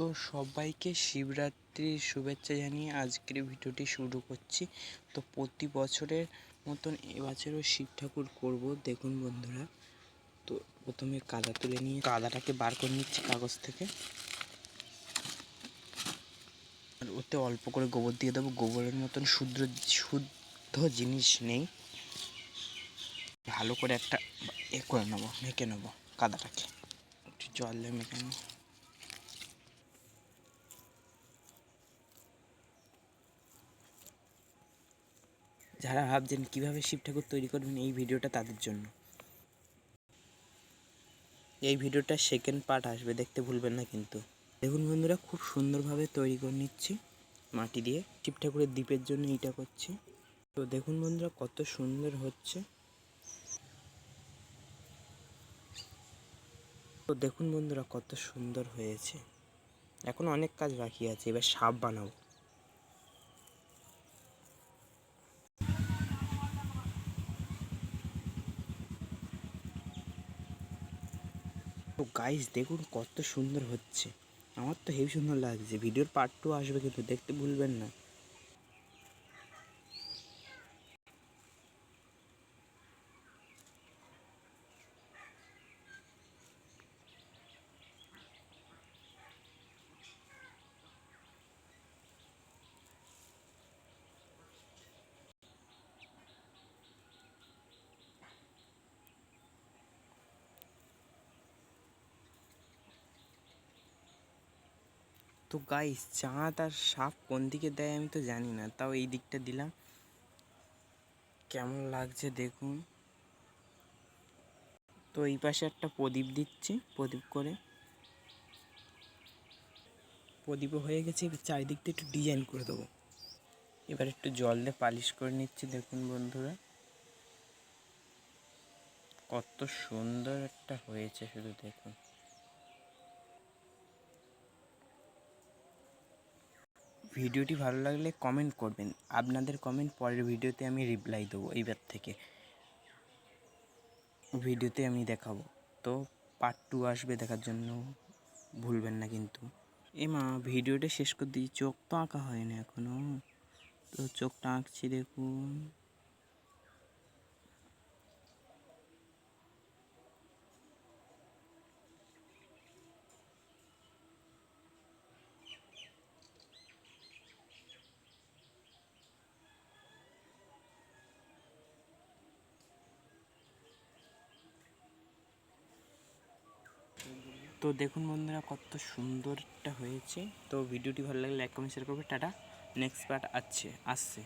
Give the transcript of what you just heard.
তো সবাইকে শিবরাত্রির শুভেচ্ছা জানিয়ে আজকের ভিডিওটি শুরু করছি। তো প্রতি বছরের মতন এবছরও শিব ঠাকুর করব, দেখুন বন্ধুরা। তো প্রথমে কাদা তুলে নিয়ে, কাদাটাকে বার করে নিচ্ছি কাগজ থেকে। আর ওতে অল্প করে গোবর দিয়ে দেবো, গোবরের মতন শুদ্ধ শুদ্ধ জিনিস নেই। ভালো করে একটা এ করে নেব, মেখে নেব কাদাটাকে। একটু জল দিয়ে মেখে নেব। যারা ভাবছেন কীভাবে শিব ঠাকুর তৈরি করবেন এই ভিডিওটা তাদের জন্য। এই ভিডিওটা সেকেন্ড পার্ট আসবে, দেখতে ভুলবেন না কিন্তু। দেখুন বন্ধুরা, খুব সুন্দরভাবে তৈরি করে নিচ্ছি মাটি দিয়ে। শিব ঠাকুরের দ্বীপের জন্য এইটা করছি। তো দেখুন বন্ধুরা, কত সুন্দর হচ্ছে। তো দেখুন বন্ধুরা, কত সুন্দর হয়েছে। এখন অনেক কাজ বাকি আছে, এবার সাপ বানাবো। তো গাইস দেখুন কত সুন্দর হচ্ছে। আমার তো হেবি সুন্দর লাগছে। ভিডিওর পার্ট টু আসবে কিন্তু দেখতে ভুলবেন না। তো গাইস চাঁদ আর সাপ কোন দিকে দেয় আমি তো জানি না, তাও এই দিকটা দিলাম। কেমন লাগছে দেখুন। তো এই পাশে একটা প্রদীপ দিচ্ছি, প্রদীপ করে। প্রদীপও হয়ে গেছে, এবার চারিদিকটা একটু ডিজাইন করে দেবো। এবার একটু জল দিয়ে পালিশ করে নিচ্ছি, দেখুন বন্ধুরা। কত সুন্দর একটা হয়েছে, শুধু দেখুন। ভিডিওটি ভালো লাগলে কমেন্ট করবেন। আপনাদের কমেন্ট পরের ভিডিওতে আমি রিপ্লাই দেবো এইবার থেকে। ভিডিওতে আমি দেখাবো। তো পার্ট টু আসবে দেখার জন্য, ভুলবেন না কিন্তু। এ মা ভিডিওটা শেষ করে দিই। চোখ তো আঁকা হয়নি এখনও তো চোখটা আঁকছি দেখুন। তো দেখুন বন্ধুরা, কত সুন্দরটা হয়েছে। তো ভিডিওটি ভালো লাগলে লাইক কমেন্ট শেয়ার করবে। টাটা নেক্সট পার্ট আছে, আসছে।